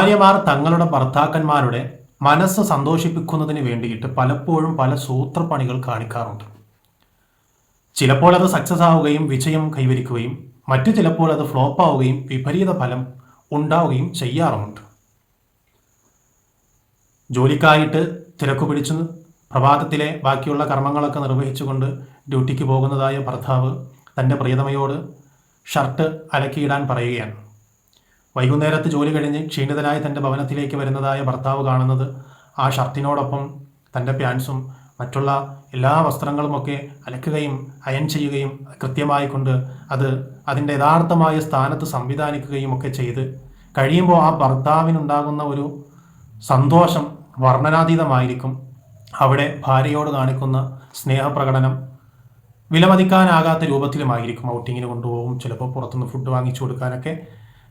ഭാര്യമാർ തങ്ങളുടെ ഭർത്താക്കന്മാരുടെ മനസ്സ് സന്തോഷിപ്പിക്കുന്നതിന് വേണ്ടിയിട്ട് പലപ്പോഴും പല സൂത്രപ്പണികൾ കാണിക്കാറുണ്ട്. ചിലപ്പോൾ അത് സക്സസ് ആവുകയും വിജയം കൈവരിക്കുകയും മറ്റു ചിലപ്പോൾ അത് ഫ്ലോപ്പ് ആവുകയും വിപരീത ഫലം ഉണ്ടാവുകയും ചെയ്യാറുമുണ്ട്. ജോലിക്കായിട്ട് തിരക്കു പിടിച്ചു പ്രഭാതത്തിലെ ബാക്കിയുള്ള കർമ്മങ്ങളൊക്കെ നിർവഹിച്ചുകൊണ്ട് ഡ്യൂട്ടിക്ക് പോകുന്നതായ ഭർത്താവ് തന്റെ പ്രിയതമയോട് ഷർട്ട് അലക്കിയിടാൻ പറയുകയാണ്. വൈകുന്നേരത്ത് ജോലി കഴിഞ്ഞ് ക്ഷീണിതനായി തന്റെ ഭവനത്തിലേക്ക് വരുന്നതായ ഭർത്താവ് കാണുന്നത് ആ ഷർട്ടിനോടൊപ്പം തന്റെ പാൻസും മറ്റുള്ള എല്ലാ വസ്ത്രങ്ങളുമൊക്കെ അലക്കുകയും അയൻ ചെയ്യുകയും കൃത്യമായി കൊണ്ട് അത് അതിന്റെ യഥാർത്ഥമായ സ്ഥാനത്ത് സംവിധാനിക്കുകയും ഒക്കെ ചെയ്ത് കഴിയുമ്പോൾ ആ ഭർത്താവിനുണ്ടാകുന്ന ഒരു സന്തോഷം വർണനാതീതമായിരിക്കും. അവിടെ ഭാര്യയോട് കാണിക്കുന്ന സ്നേഹപ്രകടനം വിലമതിക്കാനാകാത്ത രൂപത്തിലുമായിരിക്കും ഔട്ടിങ്ങിന് കൊണ്ടുപോകും. ചിലപ്പോൾ പുറത്തുനിന്ന് ഫുഡ് വാങ്ങിച്ചു കൊടുക്കാനൊക്കെ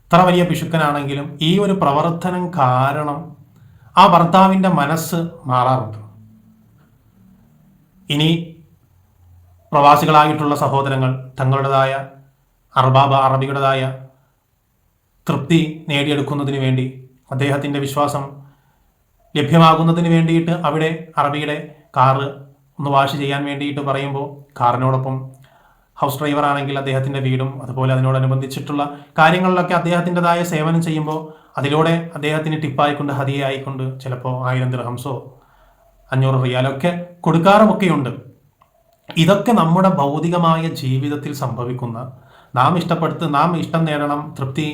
ഇത്ര വലിയ പിശുക്കനാണെങ്കിലും ഈ ഒരു പ്രവർത്തനം കാരണം ആ ഭർത്താവിന്റെ മനസ്സ് മാറാറുണ്ട്. ഇനി പ്രവാസികളായിട്ടുള്ള സഹോദരങ്ങൾ തങ്ങളുടേതായ അർബാബ അറബിയുടേതായ തൃപ്തി നേടിയെടുക്കുന്നതിന് വേണ്ടി അദ്ദേഹത്തിന്റെ വിശ്വാസം ലഭ്യമാകുന്നതിന് വേണ്ടിയിട്ട് അവിടെ അറബിയുടെ കാറ് ഒന്ന് വാഷ് ചെയ്യാൻ വേണ്ടിയിട്ട് പറയുമ്പോൾ കാറിനോടൊപ്പം ഹൗസ് ഡ്രൈവർ ആണെങ്കിൽ അദ്ദേഹത്തിന്റെ വീടും അതുപോലെ അതിനോടനുബന്ധിച്ചിട്ടുള്ള കാര്യങ്ങളിലൊക്കെ അദ്ദേഹത്തിന്റെതായ സേവനം ചെയ്യുമ്പോൾ അതിലൂടെ അദ്ദേഹത്തിന് ടിപ്പായിക്കൊണ്ട് ഹതിയായിക്കൊണ്ട് ചിലപ്പോൾ ആയിരം ദിർഹംസോ അഞ്ഞൂറ് റിയാലൊക്കെ കൊടുക്കാറുമൊക്കെയുണ്ട്. ഇതൊക്കെ നമ്മുടെ ഭൗതികമായ ജീവിതത്തിൽ സംഭവിക്കുന്ന നാം ഇഷ്ടപ്പെടുത്ത് നാം ഇഷ്ടം നേടണം തൃപ്തി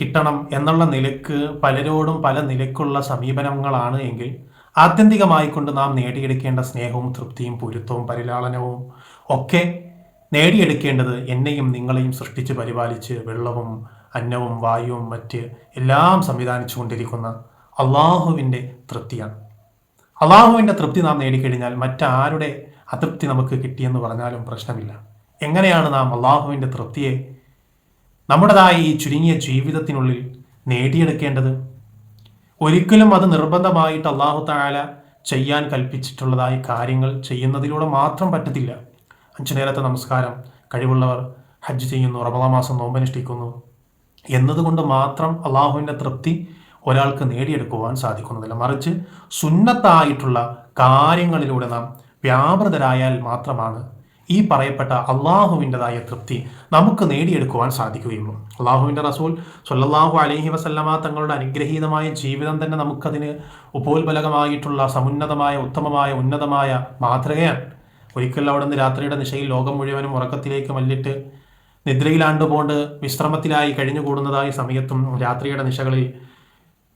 കിട്ടണം എന്നുള്ള നിലയ്ക്ക് പലരോടും പല നിലക്കുള്ള സമീപനങ്ങളാണ് എങ്കിൽ ആത്യന്തികമായിക്കൊണ്ട് നാം നേടിയെടുക്കേണ്ട സ്നേഹവും തൃപ്തിയും പൊരുത്തവും പരിലാളനവും ഒക്കെ നേടിയെടുക്കേണ്ടത് എന്നെയും നിങ്ങളെയും സൃഷ്ടിച്ച് പരിപാലിച്ച് വെള്ളവും അന്നവും വായുവും മറ്റ് എല്ലാം സംവിധാനിച്ചു കൊണ്ടിരിക്കുന്ന അള്ളാഹുവിന്റെ തൃപ്തിയാണ്. അള്ളാഹുവിന്റെ തൃപ്തി നാം നേടിക്കഴിഞ്ഞാൽ മറ്റാരുടെ അതൃപ്തി നമുക്ക് കിട്ടിയെന്ന് പറഞ്ഞാലും പ്രശ്നമില്ല. എങ്ങനെയാണ് നാം അള്ളാഹുവിന്റെ തൃപ്തിയെ നമ്മുടേതായ ഈ ചുരുങ്ങിയ ജീവിതത്തിനുള്ളിൽ നേടിയെടുക്കേണ്ടത്? ഒരിക്കലും അത് നിർബന്ധമായിട്ട് അള്ളാഹു താല ചെയ്യാൻ കൽപ്പിച്ചിട്ടുള്ളതായി കാര്യങ്ങൾ ചെയ്യുന്നതിലൂടെ മാത്രം പറ്റത്തില്ല. അഞ്ചു നേരത്തെ നമസ്കാരം. കഴിവുള്ളവർ ഹജ്ജ് ചെയ്യുന്നു റമദാ മാസം നോമ്പനുഷ്ഠിക്കുന്നു എന്നതുകൊണ്ട് മാത്രം അള്ളാഹുവിന്റെ തൃപ്തി ഒരാൾക്ക് നേടിയെടുക്കുവാൻ സാധിക്കുന്നതല്ല. മറിച്ച് സുന്നത്തായിട്ടുള്ള കാര്യങ്ങളിലൂടെ നാം വ്യാപൃതരായാൽ മാത്രമാണ് ഈ പറയപ്പെട്ട അള്ളാഹുവിന്റെതായ തൃപ്തി നമുക്ക് നേടിയെടുക്കുവാൻ സാധിക്കുകയുള്ളൂ. അള്ളാഹുവിന്റെ റസൂൽ സൊല്ലാഹു അലഹി വസല്ലമ തങ്ങളുടെ അനുഗ്രഹീതമായ ജീവിതം തന്നെ നമുക്കതിന് ഉപോത്ബലകമായിട്ടുള്ള സമുന്നതമായ ഉത്തമമായ ഉന്നതമായ മാതൃകയാണ്. ഒരിക്കൽ അവിടെ നിന്ന് രാത്രിയുടെ നിശയിൽ ലോകം മുഴുവനും ഉറക്കത്തിലേക്ക് മല്ലിട്ട് നിദ്രയിലാണ്ടുപോണ്ട് വിശ്രമത്തിലായി കഴിഞ്ഞുകൂടുന്നതായ സമയത്തും രാത്രിയുടെ നിശകളിൽ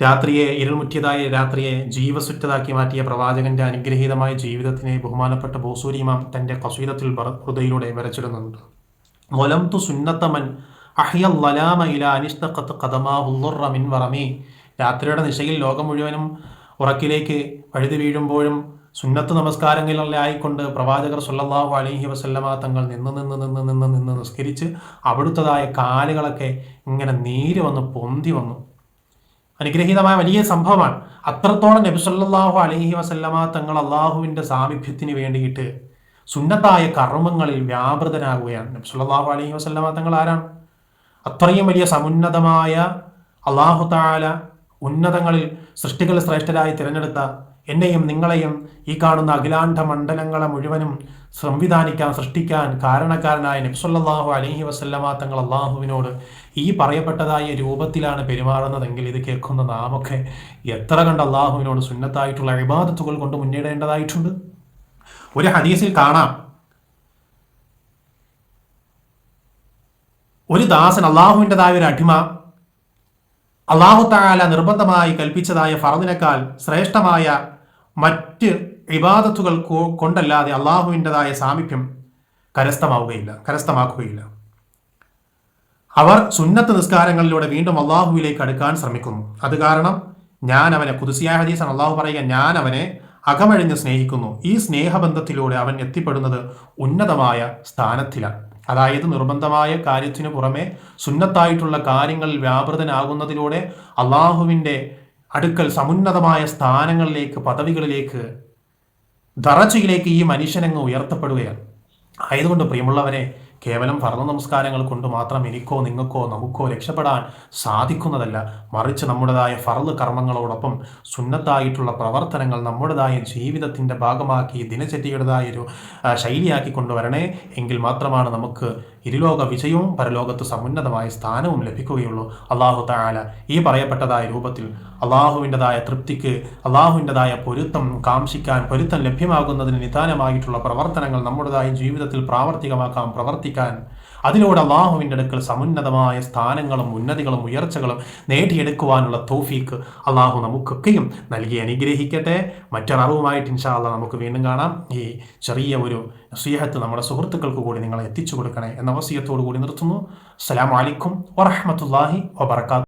രാത്രിയെ ഇരുൾമുറ്റിയതായ രാത്രിയെ ജീവസുറ്റതാക്കി മാറ്റിയ പ്രവാചകന്റെ അനുഗ്രഹീതമായ ജീവിതത്തിനെ ബഹുമാനപ്പെട്ട ബോസൂരിമാം തന്റെ കസീദത്തിൽ ഹൃദയിലൂടെ വരച്ചിടുന്നുണ്ട്. മൊലംതു സുന്നത്തമൻ അഹിയൽ ലലാമ ഇല അനിഷ്തഖത്ത് മിൻ വറമി. രാത്രിയുടെ നിശയിൽ ലോകം മുഴുവനും ഉറക്കിലേക്ക് വഴുതി വീഴുമ്പോഴും സുന്നത്ത് നമസ്കാരങ്ങളിലായിക്കൊണ്ട് പ്രവാചകർ സുല്ലാഹു അലഹി വസല്ലമ തങ്ങൾ നിന്ന് നിന്ന് നിന്ന് നിന്ന് നിന്ന് നിസ്കരിച്ച് അവിടുത്തതായ കാലുകളൊക്കെ ഇങ്ങനെ നീര് വന്ന് പൊന്തി വന്നു. അനുഗ്രഹീതമായ വലിയ സംഭവമാണ്. അത്രത്തോളം നബി സല്ലല്ലാഹു അലൈഹി വസല്ലമ തങ്ങൾ അള്ളാഹുവിന്റെ സാമീപ്യത്തിന് വേണ്ടിയിട്ട് സുന്നത്തായ കർമ്മങ്ങളിൽ വ്യാപൃതനാകുകയാണ്. നബി സല്ലല്ലാഹു അലൈഹി വസല്ലമ തങ്ങൾ ആരാണ്? അത്രയും വലിയ സമുന്നതമായ അള്ളാഹു താല ഉന്നതങ്ങളിൽ സൃഷ്ടികൾ ശ്രേഷ്ഠരായി തിരഞ്ഞെടുത്ത എന്നെയും നിങ്ങളെയും ഈ കാണുന്ന അഖിലാണ്ഡ മണ്ഡലങ്ങളെ മുഴുവനും സംവിധാനിക്കാൻ സൃഷ്ടിക്കാൻ കാരണക്കാരനായ നബ്സല്ലാഹു അലഹി വസല്ലമ തങ്ങൾ അള്ളാഹുവിനോട് ഈ പറയപ്പെട്ടതായ രൂപത്തിലാണ് പെരുമാറുന്നതെങ്കിൽ ഇത് കേൾക്കുന്ന നാമൊക്കെ എത്ര കണ്ട് അള്ളാഹുവിനോട് സുന്നത്തായിട്ടുള്ള അഭിബാധത്തുകൾ കൊണ്ട് മുന്നേടേണ്ടതായിട്ടുണ്ട്? ഒരു ഹദീസിൽ കാണാം. ഒരു ദാസൻ അള്ളാഹുവിന്റെതായ ഒരു അടിമ അള്ളാഹു താല നിർബന്ധമായി കൽപ്പിച്ചതായ ഫറദിനേക്കാൾ ശ്രേഷ്ഠമായ മറ്റ് വിവാദത്തുകൾ കൊണ്ടല്ലാതെ അള്ളാഹുവിന്റെതായ സാമീപ്യം കരസ്ഥമാവുകയില്ല കരസ്ഥമാക്കുകയില്ല. അവർ സുന്നത്ത് നിസ്കാരങ്ങളിലൂടെ വീണ്ടും അള്ളാഹുവിലേക്ക് അടുക്കാൻ ശ്രമിക്കുന്നു. അത് കാരണം ഞാൻ അവനെ കുതിസിയായ ഹദീസാണ് അള്ളാഹു പറയുക ഞാൻ അവനെ അകമഴിഞ്ഞ് സ്നേഹിക്കുന്നു. ഈ സ്നേഹബന്ധത്തിലൂടെ അവൻ എത്തിപ്പെടുന്നത് ഉന്നതമായ സ്ഥാനത്തിലാണ്. അതായത് നിർബന്ധമായ കാര്യത്തിനു പുറമെ സുന്നത്തായിട്ടുള്ള കാര്യങ്ങളിൽ വ്യാപൃതനാകുന്നതിലൂടെ അള്ളാഹുവിന്റെ അടുക്കൽ സമുന്നതമായ സ്ഥാനങ്ങളിലേക്ക് പദവികളിലേക്ക് ദറച്ചയിലേക്ക് ഈ മനുഷ്യനങ്ങ് ഉയർത്തപ്പെടുകയാണ്. ആയതുകൊണ്ട് പ്രിയമുള്ളവരെ കേവലം ഭരണ നമസ്കാരങ്ങൾ കൊണ്ട് മാത്രം എനിക്കോ നിങ്ങൾക്കോ നമുക്കോ രക്ഷപ്പെടാൻ സാധിക്കുന്നതല്ല. മറിച്ച് നമ്മുടേതായ ഫറൽ കർമ്മങ്ങളോടൊപ്പം സുന്നത്തായിട്ടുള്ള പ്രവർത്തനങ്ങൾ നമ്മുടേതായ ജീവിതത്തിന്റെ ഭാഗമാക്കി ദിനചര്യയുടേതായൊരു ശൈലിയാക്കി കൊണ്ടുവരണേ. എങ്കിൽ മാത്രമാണ് നമുക്ക് ഇരുലോക വിജയവും പരലോകത്ത് സമുന്നതമായ സ്ഥാനവും ലഭിക്കുകയുള്ളൂ. അള്ളാഹു താല ഈ പറയപ്പെട്ടതായ രൂപത്തിൽ അള്ളാഹുവിന്റെതായ തൃപ്തിക്ക് അള്ളാഹുവിന്റെതായ പൊരുത്തം കാംക്ഷിക്കാൻ പൊരുത്തം ലഭ്യമാകുന്നതിന് നിദാനമായിട്ടുള്ള പ്രവർത്തനങ്ങൾ നമ്മുടേതായ ജീവിതത്തിൽ പ്രാവർത്തികമാക്കാം പ്രവർത്തിക്കാൻ. അതിലൂടെ അള്ളാഹുവിന്റെ അടുക്കൽ സമുന്നതമായ സ്ഥാനങ്ങളും ഉന്നതികളും ഉയർച്ചകളും നേടിയെടുക്കുവാനുള്ള തോഫീക്ക് അള്ളാഹു നമുക്കൊക്കെയും നൽകി അനുഗ്രഹിക്കട്ടെ. മറ്റൊരറിവുമായിട്ട് ഇൻഷാ അള്ളാഹ് നമുക്ക് വീണ്ടും കാണാം. ഈ ചെറിയ ഒരു നസീഹത്ത് നമ്മുടെ സുഹൃത്തുക്കൾക്ക് കൂടി നിങ്ങളെ എത്തിച്ചു കൊടുക്കണേ. എന്ന വസീയത്തോടു കൂടി നിർത്തുന്നു. അസ്സലാമു അലൈക്കും വറഹമത്തല്ലാഹി വബർക്കാത്തു